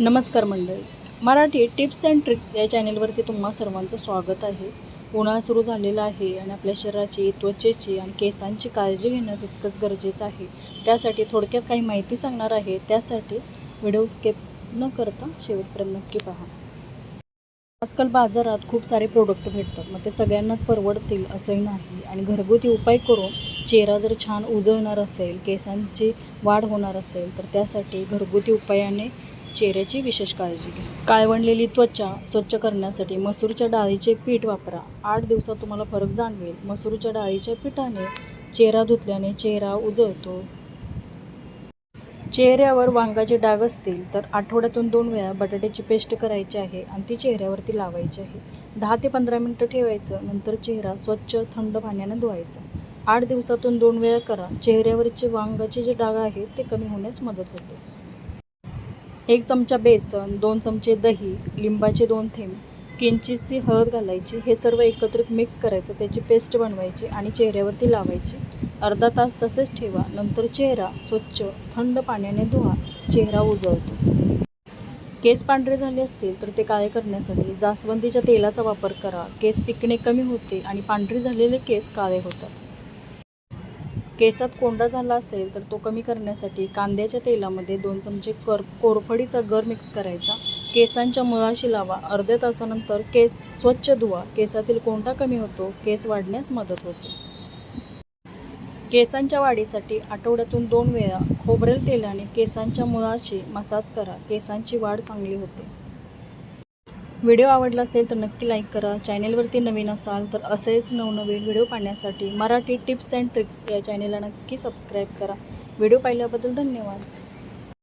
नमस्कार मंडळी. Marathi tips and tricks या चॅनेलवरती तुम्हा सर्वांचं स्वागत आहे. उन्हाळा सुरू झालेला आहे आणि आपल्या शरीराची त्वचेची आणि केसांची काळजी घेणं तितकंच गरजेचं आहे. त्यासाठी थोडक्यात काही माहिती सांगणार आहे. त्यासाठी व्हिडिओ स्केप न करता शेवटपर्यंत नक्की पहा. आजकाल बाजारात खूप सारे प्रोडक्ट भेटतात. मग ते सगळ्यांनाच परवडतील असंही नाही. आणि घरगुती उपाय करून चेहरा जर छान उजळणार असेल केसांची वाढ होणार असेल तर त्यासाठी घरगुती उपायाने चेहऱ्याची विशेष काळजी घ्या. काळवणलेली त्वचा स्वच्छ करण्यासाठी मसूरच्या डाळीचे पीठ वापरा. आठ दिवसात तुम्हाला फरक जाणवेल. मसूरच्या डाळीच्या पिठाने चेहरा धुतल्याने चेहरा उजळतो. चेहऱ्यावर वांगाचे डाग असतील तर आठवड्यातून दोन वेळा बटाट्याची पेस्ट करायची आहे आणि ती चेहऱ्यावरती लावायची आहे. दहा ते पंधरा मिनटं ठेवायचं नंतर चेहरा स्वच्छ थंड पाण्याने धुवायचा. आठ दिवसातून दोन वेळा करा. चेहऱ्यावरचे वांगाचे जे डाग आहेत ते कमी होण्यास मदत होते. एक चमचा बेसन दोन चमचे दही लिंबाचे दोन थेंब किंचितशी हळद घालायची हे सर्व एकत्रित मिक्स करायचं त्याची पेस्ट बनवायची आणि चेहऱ्यावरती लावायची. अर्धा तास तसेच ठेवा नंतर चेहरा स्वच्छ थंड पाण्याने धुवा चेहरा उजळतो. केस पांढरे झाले असतील तर ते काळे करण्यासाठी जास्वंदीच्या तेलाचा वापर करा. केस पिकणे कमी होते आणि पांढरे झालेले केस काळे होतात. केसात कोंडा झाला असेल तर तो कमी करण्यासाठी कांद्याच्या तेलामध्ये दोन चमचे कर कोरफडीचा गर मिक्स करायचा. केसांच्या मुळाशी लावा. अर्ध्या तासानंतर केस स्वच्छ धुवा. केसातील कोंडा कमी होतो. केस वाढण्यास मदत होते. केसांच्या वाढीसाठी आठवड्यातून दोन वेळा खोबरेल तेलाने केसांच्या मुळाशी मसाज करा. केसांची वाढ चांगली होते. व्हिडिओ आवडला असेल तर नक्की लाईक करा. चॅनेलवरती नवीन असाल तर असेच नवनवीन व्हिडिओ पाहण्यासाठी मराठी टिप्स अँड ट्रिक्स या चॅनेलला नक्की सबस्क्राईब करा. व्हिडिओ पाहिल्याबद्दल धन्यवाद.